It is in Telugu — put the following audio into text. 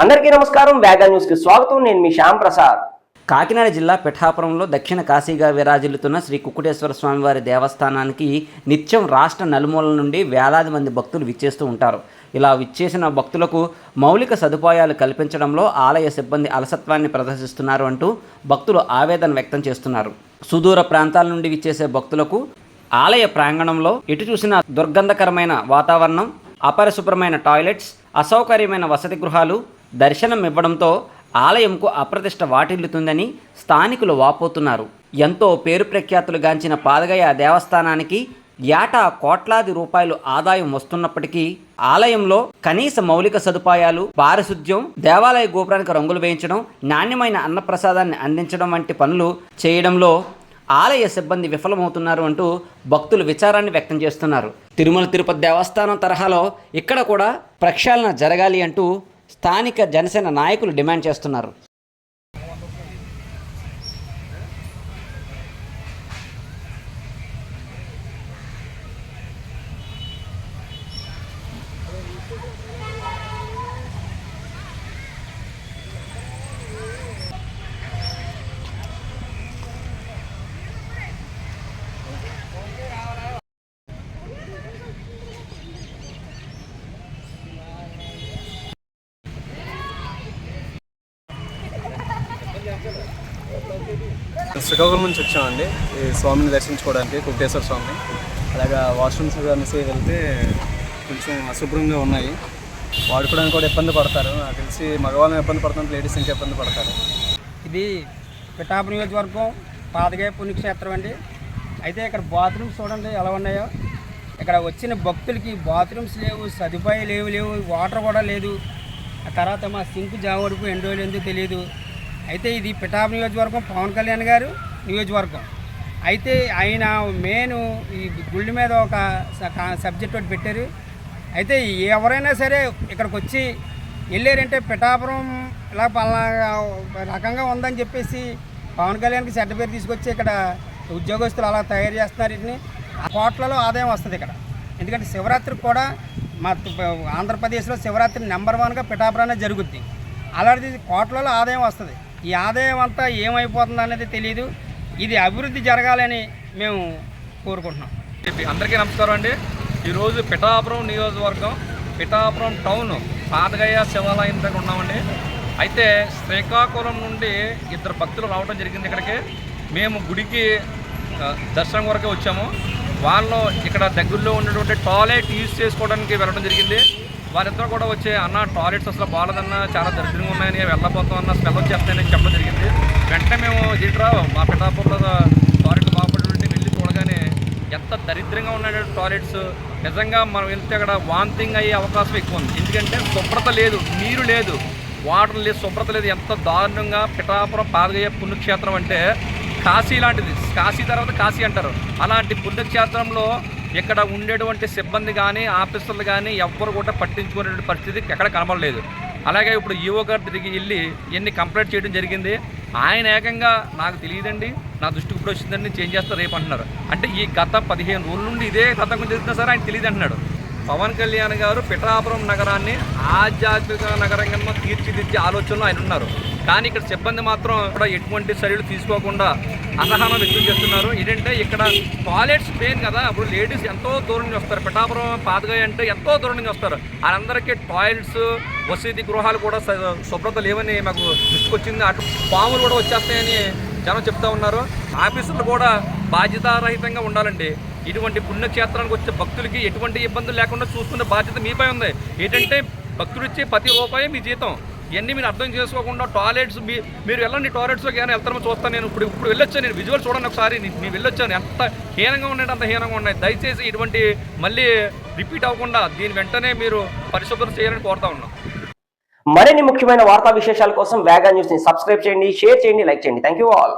అందరికీ నమస్కారం వేగా న్యూస్కి స్వాగతం. నేను మీ శ్యామ్ ప్రసాద్. కాకినాడ జిల్లా పిఠాపురంలో దక్షిణ కాశీగా విరాజిల్లుతున్న శ్రీ కుక్కుటేశ్వర స్వామివారి దేవస్థానానికి నిత్యం రాష్ట్ర నలుమూలల నుండి వేలాది మంది భక్తులు విచ్చేస్తూ ఉంటారు. ఇలా విచ్చేసిన భక్తులకు మౌలిక సదుపాయాలు కల్పించడంలో ఆలయ సిబ్బంది అలసత్వాన్ని ప్రదర్శిస్తున్నారు అంటూ భక్తులు ఆవేదన వ్యక్తం చేస్తున్నారు. సుదూర ప్రాంతాల నుండి విచ్చేసే భక్తులకు ఆలయ ప్రాంగణంలో ఎటు చూసిన దుర్గంధకరమైన వాతావరణం అపరిశుభ్రమైన టాయిలెట్స్ అసౌకర్యమైన వసతి గృహాలు దర్శనం ఇవ్వడంతో ఆలయంకు అప్రతిష్ట వాటిల్లుతుందని స్థానికులు వాపోతున్నారు. ఎంతో పేరు ప్రఖ్యాతులు గాంచిన పాదగయ దేవస్థానానికి ఏటా కోట్లాది రూపాయలు ఆదాయం వస్తున్నప్పటికీ ఆలయంలో కనీస మౌలిక సదుపాయాలు పారిశుద్ధ్యం దేవాలయ గోపురానికి రంగులు వేయించడం నాణ్యమైన అన్నప్రసాదాన్ని అందించడం వంటి పనులు చేయడంలో ఆలయ సిబ్బంది విఫలమవుతున్నారు అంటూ భక్తులు విచారాన్ని వ్యక్తం చేస్తున్నారు. తిరుమల తిరుపతి దేవస్థానం తరహాలో ఇక్కడ కూడా ప్రక్షాళన జరగాలి అంటూ స్థానిక జనసేన నాయకులు డిమాండ్ చేస్తున్నారు. శ్రీకాకుళం నుంచి వచ్చామండి. ఈ స్వామిని దర్శించుకోవడానికి కుట్టేశ్వర స్వామిని. అలాగా వాష్రూమ్స్ అనేసి వెళ్తే కొంచెం అశుభ్రంగా ఉన్నాయి. వాడుకోవడానికి కూడా ఇబ్బంది పడతారు. నాకు తెలిసి మగవాళ్ళని ఇబ్బంది పడుతున్నారు లేడీస్ ఇంకా ఇబ్బంది పడతారు. ఇది పిఠాపు నియోజకవర్గం పాదగాయ పుణ్యక్షేత్రం అండి. అయితే ఇక్కడ బాత్రూమ్స్ చూడండి ఎలా ఉన్నాయో. ఇక్కడ వచ్చిన భక్తులకి బాత్రూమ్స్ లేవు సదుపాయాలు లేవు లేవు వాటర్ కూడా లేదు. ఆ తర్వాత మా సింక్ జావడుకు ఎన్ని రోజులు ఎందుకు తెలియదు అయితే ఇది పిఠాపు నియోజకవర్గం పవన్ కళ్యాణ్ గారు నియోజకవర్గం. అయితే ఆయన మెయిన్ ఈ గుళ్ళ మీద ఒక సబ్జెక్ట్ ఒకటి పెట్టారు. అయితే ఎవరైనా సరే ఇక్కడికి వచ్చి వెళ్ళారంటే పిఠాపురం ఇలా పలానా రకంగా ఉందని చెప్పేసి పవన్ కళ్యాణ్కి చెడ్డ పేరు తీసుకొచ్చి ఇక్కడ ఉద్యోగస్తులు అలా తయారు చేస్తున్నారు వీటిని. కోట్లలో ఆదాయం వస్తుంది ఇక్కడ. ఎందుకంటే శివరాత్రికి కూడా మా ఆంధ్రప్రదేశ్లో శివరాత్రి నెంబర్ వన్గా పిఠాపురానే జరుగుద్ది. అలాంటిది కోట్లలో ఆదాయం వస్తుంది. ఈ ఆదాయం అంతా ఏమైపోతుంది అనేది తెలియదు ఇది అభివృద్ధి జరగాలని మేము కోరుకుంటున్నాం. అందరికీ నమస్కారం అండి. ఈరోజు పిఠాపురం నియోజకవర్గం పిఠాపురం టౌన్ పాతగయ్య శివాలయం దగ్గర ఉన్నామండి. అయితే శ్రీకాకుళం నుండి ఇద్దరు భక్తులు రావడం జరిగింది ఇక్కడికి. మేము గుడికి దర్శనం వరకే వచ్చాము. వాళ్ళు ఇక్కడ దగ్గరలో ఉన్నటువంటి టాయిలెట్ యూజ్ చేసుకోవడానికి వెళ్ళడం జరిగింది. వారిద్దరూ కూడా వచ్చే అన్న టాయిలెట్స్ అసలు బాగాలేదన్న చాలా దరిద్రంగా ఉన్నాయని వెళ్ళబోతాం అన్న స్మెల్ వచ్చేస్తాయని చెప్పడం జరిగింది. వెంటనే మేము దీంట్లో మా పిఠాపురంలో టాయిలెట్ బాగుపడి వెళ్ళి చూడగానే ఎంత దరిద్రంగా ఉన్నాయి టాయిలెట్స్. నిజంగా మనం వెళ్తే అక్కడ వాంతింగ్ అయ్యే అవకాశం ఎక్కువ ఉంది. ఎందుకంటే శుభ్రత లేదు నీరు లేదు వాటర్ లేదు శుభ్రత లేదు. ఎంత దారుణంగా పిఠాపురం పాదగయ్య పుణ్యక్షేత్రం అంటే కాశీ లాంటిది. కాశీ తర్వాత కాశీ అంటారు. అలాంటి పుణ్యక్షేత్రంలో ఇక్కడ ఉండేటువంటి సిబ్బంది కానీ ఆఫీసర్లు కానీ ఎవ్వరు కూడా పట్టించుకునే పరిస్థితి ఎక్కడ కనబడలేదు. అలాగే ఇప్పుడు ఈవో గారు తిరిగి వెళ్ళి ఎన్ని కంప్లైంట్ చేయడం జరిగింది. ఆయన ఏకంగా నాకు తెలియదండి నా దృష్టికి ఇప్పుడు వచ్చిందండి చేంజ్ చేస్తారు రేపు అంటున్నారు. అంటే ఈ గత పదిహేను రోజుల నుండి ఇదే గతం జరుగుతున్నా సరే ఆయన తెలియదు అంటున్నాడు పవన్ కళ్యాణ్ గారు పిఠాపురం నగరాన్ని ఆధ్యాత్మిక నగరంగా తీర్చిదిద్దే ఆలోచనలో ఆయన ఉన్నారు. కానీ ఇక్కడ సిబ్బంది మాత్రం కూడా ఎటువంటి చర్యలు తీసుకోకుండా అసహనం వ్యక్తం చేస్తున్నారు. ఏంటంటే ఇక్కడ టాయిలెట్స్ మెయిన్ కదా ఇప్పుడు లేడీస్ ఎంతో దూరం నుంచి వస్తారు. పిఠాపురం పాతగా అంటే ఎంతో దూరం నుంచి వస్తారు. వాళ్ళందరికీ టాయిలెట్స్ వసతి గృహాలు కూడా స- శుభ్రత లేవని మాకు దృష్టికొచ్చింది అటు పాములు కూడా వచ్చేస్తాయని జనం చెప్తా ఉన్నారు. ఆఫీసులు కూడా బాధ్యతారహితంగా ఉండాలండి. ఇటువంటి పుణ్యక్షేత్రానికి వచ్చే భక్తులకి ఎటువంటి ఇబ్బందులు లేకుండా చూసుకునే బాధ్యత మీపై ఉంది. ఏంటంటే భక్తులు ఇచ్చే ప్రతి రూపాయి మీ జీతం. ఇవన్నీ మీరు అర్థం చేసుకోకుండా టాయిలెట్స్ మీ మీరు వెళ్ళండి టాయిలెట్స్లోకి ఏమైనా వెళ్తారో చూస్తాను నేను. ఇప్పుడు ఇప్పుడు వెళ్ళొచ్చాను నేను. విజువల్ చూడండి ఒకసారి. నేను వెళ్ళొచ్చాను. ఎంత హీనంగా ఉన్నాయి అంత హీనంగా ఉన్నాయి. దయచేసి ఇటువంటి మళ్ళీ రిపీట్ అవ్వకుండా దీని వెంటనే మీరు పరిశుభ్రత చేయాలని కోరుతా ఉన్నాం మరిన్ని ముఖ్యమైన వార్తా విశేషాల కోసం వేగా న్యూస్ని సబ్స్క్రైబ్ చేయండి షేర్ చేయండి లైక్ చేయండి. Thank you all.